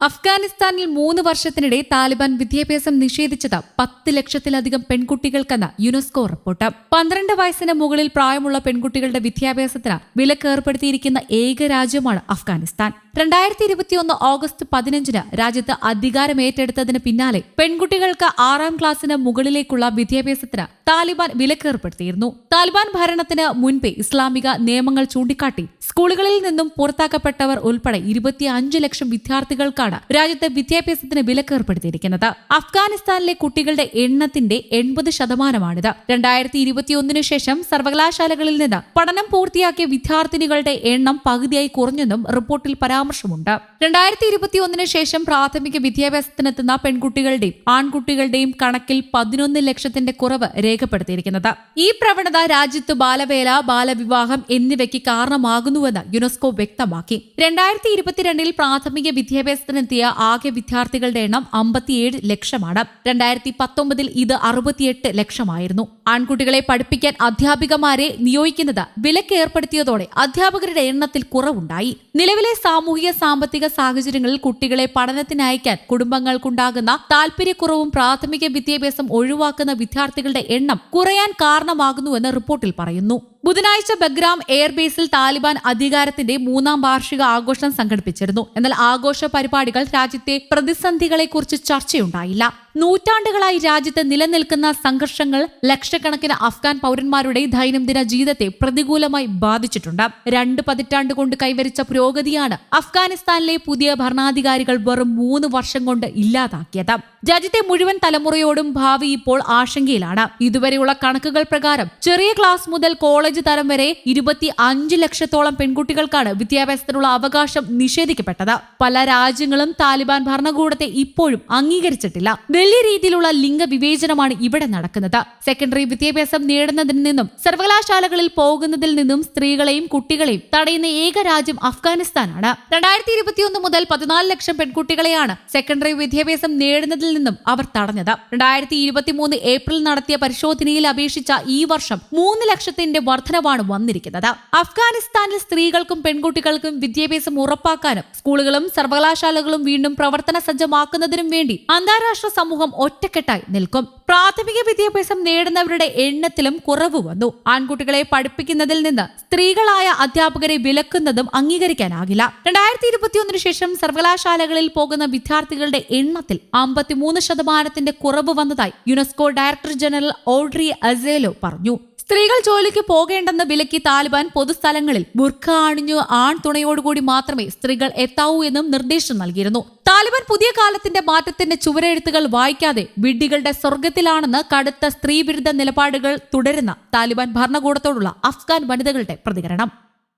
അഫ്ഗാനിസ്ഥാനിൽ മൂന്ന് വർഷത്തിനിടെ താലിബാൻ വിദ്യാഭ്യാസം നിഷേധിച്ചത് പത്ത് ലക്ഷത്തിലധികം പെൺകുട്ടികൾക്കെന്ന് യുനെസ്കോ റിപ്പോർട്ട്. പന്ത്രണ്ട് വയസ്സിന് മുകളിൽ പ്രായമുള്ള പെൺകുട്ടികളുടെ വിദ്യാഭ്യാസത്തിന് വിലക്ക് ഏർപ്പെടുത്തിയിരിക്കുന്ന ഏക രാജ്യമാണ് അഫ്ഗാനിസ്ഥാൻ. രണ്ടായിരത്തി ഇരുപത്തിയൊന്ന് ഓഗസ്റ്റ് പതിനഞ്ചിന് രാജ്യത്ത് അധികാരമേറ്റെടുത്തതിന് പിന്നാലെ പെൺകുട്ടികൾക്ക് ആറാം ക്ലാസ്സിന് മുകളിലേക്കുള്ള വിദ്യാഭ്യാസത്തിന് താലിബാൻ വിലക്കേർപ്പെടുത്തിയിരുന്നു. താലിബാൻ ഭരണത്തിന് മുൻപേ ഇസ്ലാമിക നിയമങ്ങൾ ചൂണ്ടിക്കാട്ടി സ്കൂളുകളിൽ നിന്നും പുറത്താക്കപ്പെട്ടവർ ഉൾപ്പെടെ ഇരുപത്തി അഞ്ച് ലക്ഷം വിദ്യാർത്ഥികൾക്കാണ് രാജ്യത്തെ വിദ്യാഭ്യാസത്തിന് വിലക്കേർപ്പെടുത്തിയിരിക്കുന്നത്. അഫ്ഗാനിസ്ഥാനിലെ കുട്ടികളുടെ എണ്ണത്തിന്റെ എൺപത് ശതമാനമാണിത്. രണ്ടായിരത്തി ഇരുപത്തിയൊന്നിനു ശേഷം സർവകലാശാലകളിൽ നിന്ന് പഠനം പൂർത്തിയാക്കിയ വിദ്യാർത്ഥിനികളുടെ എണ്ണം പകുതിയായി കുറഞ്ഞെന്നും റിപ്പോർട്ടിൽ പരാമർശമുണ്ട്. രണ്ടായിരത്തി ഇരുപത്തിയൊന്നിനു ശേഷം പ്രാഥമിക വിദ്യാഭ്യാസത്തിനെത്തുന്ന പെൺകുട്ടികളുടെയും ആൺകുട്ടികളുടെയും കണക്കിൽ പതിനൊന്ന് ലക്ഷത്തിന്റെ കുറവ് രേഖപ്പെടുത്തിയിരിക്കുന്നത്. ഈ പ്രവണത രാജ്യത്ത് ബാലവേല ബാലവിവാഹം എന്നിവയ്ക്ക് കാരണമാകുന്നുവെന്ന് യുനെസ്കോ വ്യക്തമാക്കി. രണ്ടായിരത്തി ഇരുപത്തിരണ്ടിൽ പ്രാഥമിക വിദ്യാഭ്യാസത്തിനെത്തിയ ആകെ വിദ്യാർത്ഥികളുടെ എണ്ണം അമ്പത്തിയേഴ് ലക്ഷമാണ്. രണ്ടായിരത്തി പത്തൊമ്പതിൽ ഇത് അറുപത്തിയെട്ട് ലക്ഷമായിരുന്നു. ആൺകുട്ടികളെ പഠിപ്പിക്കാൻ അധ്യാപികമാരെ നിയോഗിക്കുന്നത് വിലക്ക് ഏർപ്പെടുത്തിയതോടെ അധ്യാപകരുടെ എണ്ണത്തിൽ കുറവുണ്ടായി. നിലവിലെ സാമൂഹിക സാമ്പത്തിക സാഹചര്യങ്ങളിൽ കുട്ടികളെ പഠനത്തിനയക്കാൻ കുടുംബങ്ങൾക്കുണ്ടാകുന്ന താൽപര്യക്കുറവും പ്രാഥമിക വിദ്യാഭ്യാസം ഒഴിവാക്കുന്ന വിദ്യാർത്ഥികളുടെ എണ്ണം കുറയാൻ കാരണമാകുന്നുവെന്ന് റിപ്പോർട്ടിൽ പറയുന്നു. ബുധനാഴ്ച ബഗ്രാം എയർബേസിൽ താലിബാൻ അധികാരത്തിന്റെ മൂന്നാം വാർഷിക ആഘോഷം സംഘടിപ്പിച്ചിരുന്നു. എന്നാൽ ആഘോഷ പരിപാടികൾ രാജ്യത്തെ പ്രതിസന്ധികളെക്കുറിച്ച് ചർച്ചയുണ്ടായില്ല. നൂറ്റാണ്ടുകളായി രാജ്യത്ത് നിലനിൽക്കുന്ന സംഘർഷങ്ങൾ ലക്ഷക്കണക്കിന് അഫ്ഗാൻ പൗരന്മാരുടെ ദൈനംദിന ജീവിതത്തെ പ്രതികൂലമായി ബാധിച്ചിട്ടുണ്ട്. രണ്ട് പതിറ്റാണ്ട് കൊണ്ട് കൈവരിച്ച പുരോഗതിയാണ് അഫ്ഗാനിസ്ഥാനിലെ പുതിയ ഭരണാധികാരികൾ വെറും മൂന്ന് വർഷം കൊണ്ട് ഇല്ലാതാക്കിയത്. രാജ്യത്തെ മുഴുവൻ തലമുറയോടും ഭാവി ഇപ്പോൾ ആശങ്കയിലാണ്. ഇതുവരെയുള്ള കണക്കുകൾ പ്രകാരം ചെറിയ ക്ലാസ് മുതൽ കോളേജ് തലം വരെ ഇരുപത്തി അഞ്ച് ലക്ഷത്തോളം പെൺകുട്ടികൾക്കാണ് വിദ്യാഭ്യാസത്തിനുള്ള അവകാശം നിഷേധിക്കപ്പെട്ടത്. പല രാജ്യങ്ങളും താലിബാൻ ഭരണകൂടത്തെ ഇപ്പോഴും അംഗീകരിച്ചിട്ടില്ല. വലിയ രീതിയിലുള്ള ലിംഗ വിവേചനമാണ് ഇവിടെ നടക്കുന്നത്. സെക്കൻഡറി വിദ്യാഭ്യാസം നേടുന്നതിൽ നിന്നും സർവകലാശാലകളിൽ പോകുന്നതിൽ നിന്നും സ്ത്രീകളെയും കുട്ടികളെയും തടയുന്ന ഏക രാജ്യം അഫ്ഗാനിസ്ഥാനാണ്. രണ്ടായിരത്തി ഇരുപത്തിയൊന്ന് മുതൽ പതിനാല് ലക്ഷം പെൺകുട്ടികളെയാണ് സെക്കൻഡറി വിദ്യാഭ്യാസം നേടുന്നതിൽ നിന്നും അവർ തടഞ്ഞത്. രണ്ടായിരത്തി ഇരുപത്തിമൂന്ന് ഏപ്രിൽ നടത്തിയ പരിശോധനയിൽ അപേക്ഷിച്ച ഈ വർഷം മൂന്ന് ലക്ഷത്തിന്റെ വർധനവാണ് വന്നിരിക്കുന്നത്. അഫ്ഗാനിസ്ഥാനിൽ സ്ത്രീകൾക്കും പെൺകുട്ടികൾക്കും വിദ്യാഭ്യാസം ഉറപ്പാക്കാനും സ്കൂളുകളും സർവകലാശാലകളും വീണ്ടും പ്രവർത്തന സജ്ജമാക്കുന്നതിനും വേണ്ടി അന്താരാഷ്ട്ര സമൂഹം ഒറ്റക്കെട്ടായി നിൽക്കും. പ്രാഥമിക വിദ്യാഭ്യാസം നേടുന്നവരുടെ എണ്ണത്തിലും കുറവ് വന്നു. ആൺകുട്ടികളെ പഠിപ്പിക്കുന്നതിൽ നിന്ന് സ്ത്രീകളായ അധ്യാപകരെ വിലക്കുന്നതും അംഗീകരിക്കാനാകില്ല. രണ്ടായിരത്തി ഇരുപത്തിയൊന്നിനു ശേഷം സർവകലാശാലകളിൽ പോകുന്ന വിദ്യാർത്ഥികളുടെ എണ്ണത്തിൽ അമ്പത്തിമൂന്ന് ശതമാനത്തിന്റെ കുറവ് വന്നതായി UNESCO director general Audrey Azoulay പറഞ്ഞു. സ്ത്രീകൾ ജോലിക്ക് പോകേണ്ടെന്ന് വിലക്കി താലിബാൻ പൊതുസ്ഥലങ്ങളിൽ ബുർഖ അണിഞ്ഞു ആൺ തുണയോടുകൂടി മാത്രമേ സ്ത്രീകൾ എത്താവൂ എന്നും നിർദ്ദേശം നൽകിയിരുന്നു. താലിബാൻ പുതിയ കാലത്തിന്റെ മാറ്റത്തിന്റെ ചുവരെഴുത്തുകൾ വായിക്കാതെ വിഡ്ഢികളുടെ സ്വർഗത്തിലാണെന്ന് കടുത്ത സ്ത്രീവിരുദ്ധ നിലപാടുകൾ തുടരുന്ന താലിബാൻ ഭരണകൂടത്തോടുള്ള അഫ്ഗാൻ വനിതകളുടെ പ്രതികരണം.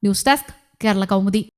News desk Kerala Kaumudi.